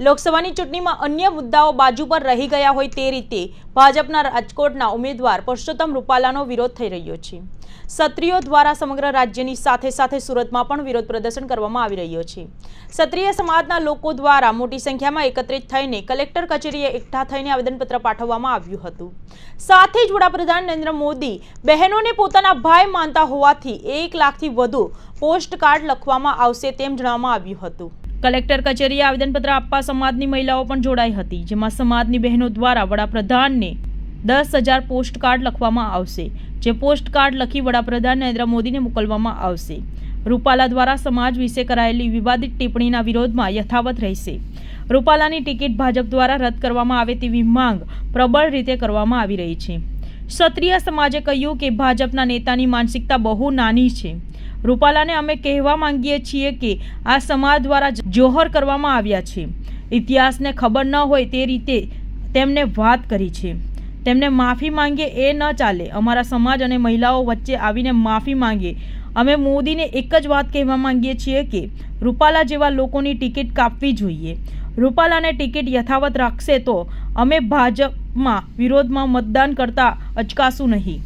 લોકસભાની ચૂંટણીમાં અન્ય મુદ્દાઓ બાજુ પર રહી ગયા હોય તે રીતે ભાજપના રાજકોટના ઉમેદવાર પુરુષોત્તમ રૂપાલાનો વિરોધ થઈ રહ્યો છે. ક્ષત્રિયો દ્વારા સમગ્ર રાજ્યની સાથે સાથે સુરતમાં પણ વિરોધ પ્રદર્શન કરવામાં આવી રહ્યો છે. ક્ષત્રિય સમાજના લોકો દ્વારા મોટી સંખ્યામાં એકત્રિત થઈને કલેક્ટર કચેરીએ એકઠા થઈને આવેદનપત્ર પાઠવવામાં આવ્યું હતું. સાથે જ વડાપ્રધાન નરેન્દ્ર મોદી બહેનોને પોતાના ભાઈ માનતા હોવાથી એક લાખથી વધુ પોસ્ટકાર્ડ લખવામાં આવશે તેમ જણાવવામાં આવ્યું હતું. કલેક્ટર કચેરીએ આવેદનપત્ર આપવા સમાજની મહિલાઓ પણ જોડાઈ હતી, જેમાં સમાજની બહેનો દ્વારા વડાપ્રધાનને દસ હજાર પોસ્ટ કાર્ડ લખવામાં આવશે, જે પોસ્ટ કાર્ડ લખી વડાપ્રધાન નરેન્દ્ર મોદીને મોકલવામાં આવશે. રૂપાલા દ્વારા સમાજ વિશે કરાયેલી વિવાદિત ટિપ્પણીના વિરોધમાં યથાવત રહેશે. રૂપાલાની ટિકિટ ભાજપ દ્વારા રદ કરવામાં આવે તેવી માંગ પ્રબળ રીતે કરવામાં આવી રહી છે. ક્ષત્રિય સમાજે કહ્યું કે ભાજપના નેતાની માનસિકતા બહુ નાની છે. રૂપાલાને અમે કહેવા માંગીએ છીએ કે આ સમાજ દ્વારા જોહર કરવામાં આવ્યા છે. ઇતિહાસને ખબર ન હોય તે રીતે તેમને વાત કરી છે. તેમને માફી માંગે એ ન ચાલે. અમારા સમાજ અને મહિલાઓ વચ્ચે આવીને માફી માંગે. અમે મોદીને એક જ વાત કહેવા માંગીએ છીએ કે રૂપાલા જેવા લોકોની ટિકિટ કાપવી જોઈએ. રૂપાલાને ટિકિટ યથાવત રાખશે તો અમે ભાજપમાં વિરોધમાં મતદાન કરતા અચકાશું નહીં.